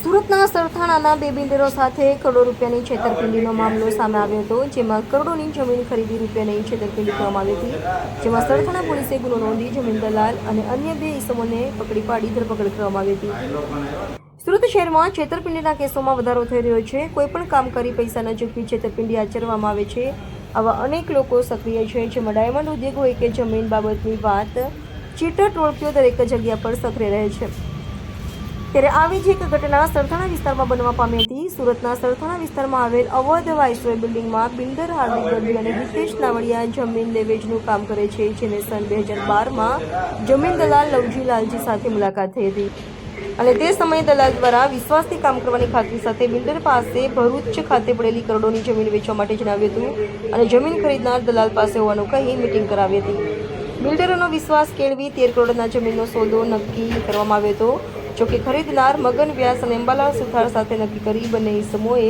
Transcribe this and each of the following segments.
સુરતના સરથાણાના બે બિલ્ડરો સાથે કરોડો રૂપિયાની છેતરપિંડીનો મામલો સામે આવ્યો હતો, જેમાં કરોડોની જમીન ખરીદી રૂપિયાની છેતરપિંડી કરવામાં આવી હતી. જેમાં સરથાણા પોલીસે ગુનો નોંધી જમીન દલાલ અને અન્ય બે ઇસમોને પકડી પાડી ધરપકડ કરવામાં આવી હતી. સુરત શહેરમાં છેતરપિંડીના કેસોમાં વધારો થઈ રહ્યો છે. કોઈપણ કામ કરી પૈસાના ચૂકવી છેતરપિંડી આચરવામાં આવે છે. આવા અનેક લોકો સક્રિય છે, જેમાં ડાયમંડ ઉદ્યોગ કે જમીન બાબતની વાત. ચીટર ટોળકીઓ દરેક જગ્યા પર સક્રિય રહે છે. ત્યારે આવી જ એક ઘટના સરથાણા વિસ્તારમાં બનવા પામી હતી. સુરતના સરથાણા વિસ્તારમાં આવેલ અવધ વાઇસરોય બિલ્ડિંગમાં બિલ્ડર હાર્દિક ગઢવી અને હિતેશ નાવડિયા જમીન લેવેજનું કામ કરે છે, જેને સન બે હજાર બારમાં જમીન દલાલ લવજી લાલજી સાથે મુલાકાત થઈ હતી. અને તે સમયે દલાલ દ્વારા વિશ્વાસથી કામ કરવાની ખાતરી સાથે બિલ્ડર પાસે ભરૂચ ખાતે પડેલી કરોડોની જમીન વેચવા માટે જણાવ્યું હતું અને જમીન ખરીદનાર દલાલ પાસે હોવાનું કહી મીટિંગ કરાવી હતી. બિલ્ડરોનો વિશ્વાસ કેળવી તેર કરોડના જમીનનો સોદો નક્કી કરવામાં આવ્યો હતો. જોકે ખરીદનાર મગન વ્યાસ અને અંબાલાલ સુથાર સાથે નક્કી કરી બંને ઇસમોએ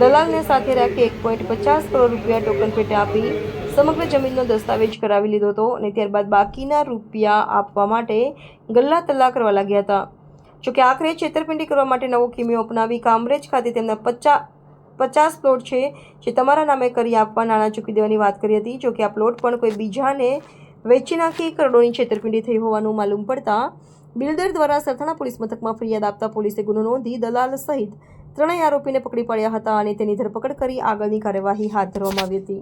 દલાલને સાથે રાખી એક પોઈન્ટ પચાસ કરોડ રૂપિયા ટોકન પેટે આપી સમગ્ર જમીનનો દસ્તાવેજ કરાવી લીધો હતો અને ત્યારબાદ બાકીના રૂપિયા આપવા માટે ગલ્લા તલ્લા કરવા લાગ્યા હતા. જોકે આખરે છેતરપિંડી કરવા માટે નવો કિમિયો અપનાવી કામરેજ ખાતે તેમના પચાસ પચાસ પ્લોટ છે, જે તમારા નામે કરી આપવા નાણાં ચૂકી દેવાની વાત કરી હતી. જોકે આ પ્લોટ પણ કોઈ બીજાને વેચી નાખી કરોડોની છેતરપિંડી થઈ હોવાનું માલુમ પડતા બિલ્ડર દ્વારા સરથાણા પોલીસ મથકમાં ફરિયાદ આપતા પોલીસે ગુનો નોંધી દલાલ સહિત ત્રણેય આરોપીને પકડી પાડ્યા હતા અને તેની ધરપકડ કરી આગળની કાર્યવાહી હાથ ધરવામાં આવી હતી.